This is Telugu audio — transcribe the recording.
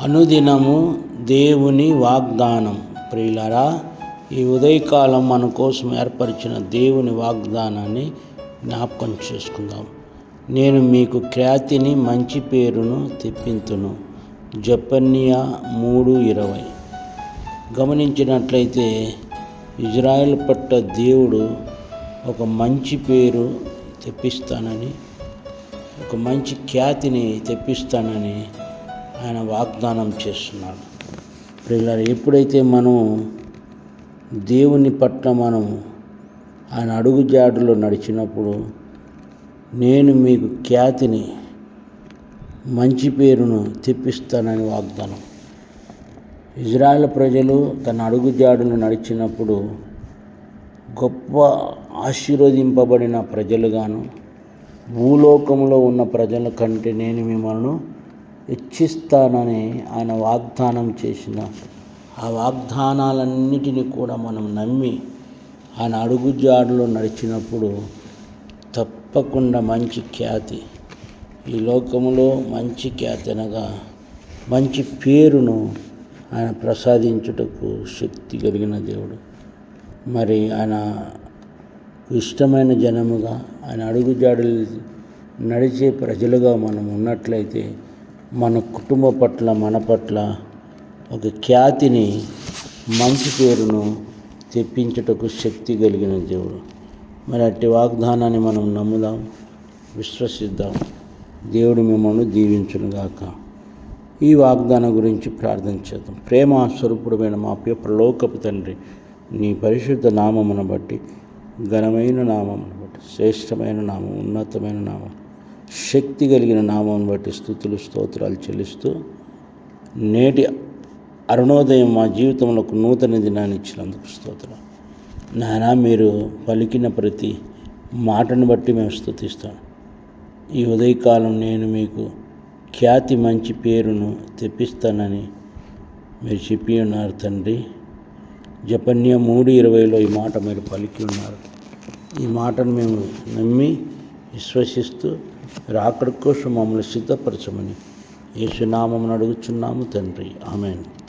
అనుదినము దేవుని వాగ్దానం. ప్రియులరా ఈ ఉదయకాలం మన కోసం ఏర్పరిచిన దేవుని వాగ్దానాన్ని జ్ఞాపకం చేసుకుందాం. నేను మీకు ఖ్యాతిని మంచి పేరును తెప్పింతును. జపన్యా మూడు ఇరవై. గమనించినట్లయితే ఇజ్రాయెల్ పట్ల దేవుడు ఒక మంచి పేరు తెప్పిస్తానని ఒక మంచి ఖ్యాతిని తెప్పిస్తానని ఆయన వాగ్దానం చేస్తున్నాడు. ప్రియులారా ఎప్పుడైతే మనం దేవుని పట్ల మనం ఆయన అడుగుజాడులో నడిచినప్పుడు నేను మీకు ఖ్యాతిని మంచి పేరును తెప్పిస్తానని వాగ్దానం. ఇజ్రాయెల్ ప్రజలు తన అడుగుజాడును నడిచినప్పుడు గొప్ప ఆశీర్వదింపబడిన ప్రజలుగాను భూలోకంలో ఉన్న ప్రజల కంటే నేను మిమ్మల్ని ఇచ్చిస్తానని ఆయన వాగ్దానం చేసిన ఆ వాగ్దానాలన్నిటినీ కూడా మనం నమ్మి ఆయన అడుగుజాడులో నడిచినప్పుడు తప్పకుండా మంచి ఖ్యాతి ఈ లోకంలో మంచి ఖ్యాతి అనగా మంచి పేరును ఆయన ప్రసాదించుటకు శక్తి కలిగిన దేవుడు. మరి ఆయన ఇష్టమైన జనముగా ఆయన అడుగుజాడలు నడిచే ప్రజలుగా మనం ఉన్నట్లయితే మన కుటుంబ పట్ల మన పట్ల ఒక ఖ్యాతిని మంచి పేరును తెప్పించుటకు శక్తి కలిగిన దేవుడు. మరి అట్టి వాగ్దానాన్ని మనం నమ్ముదాం విశ్వసిద్దాం. దేవుడు మిమ్మల్ని దీవించునుగాక. ఈ వాగ్దానం గురించి ప్రార్థన చేద్దాం. ప్రేమ స్వరూపుడమైన మా ప్రలోకపు తండ్రి నీ పరిశుద్ధ నామమును బట్టి ఘనమైన నామమును బట్టి శ్రేష్టమైన నామం ఉన్నతమైన నామం శక్తి కలిగిన నామం బట్టి స్థుతులు స్తోత్రాలు చెల్లిస్తూ నేటి అరుణోదయం మా జీవితంలో ఒక నూతన దినాన్ని ఇచ్చినందుకు స్తోత్రం. నానా మీరు పలికిన ప్రతి మాటను బట్టి మేము స్థుతిస్తాం. ఈ ఉదయకాలం నేను మీకు ఖ్యాతి మంచి పేరును తెప్పిస్తానని మీరు చెప్పి ఉన్నారు తండ్రి. జపన్య మూడు ఇరవైలో ఈ మాట మీరు పలికి ఉన్నారు. ఈ మాటను మేము నమ్మి విశ్వసిస్తూ రాకడి కోసం మమ్మల్ని సిద్ధపరచమని యేసునామం అడుగుచున్నాము తండ్రి. ఆమెను.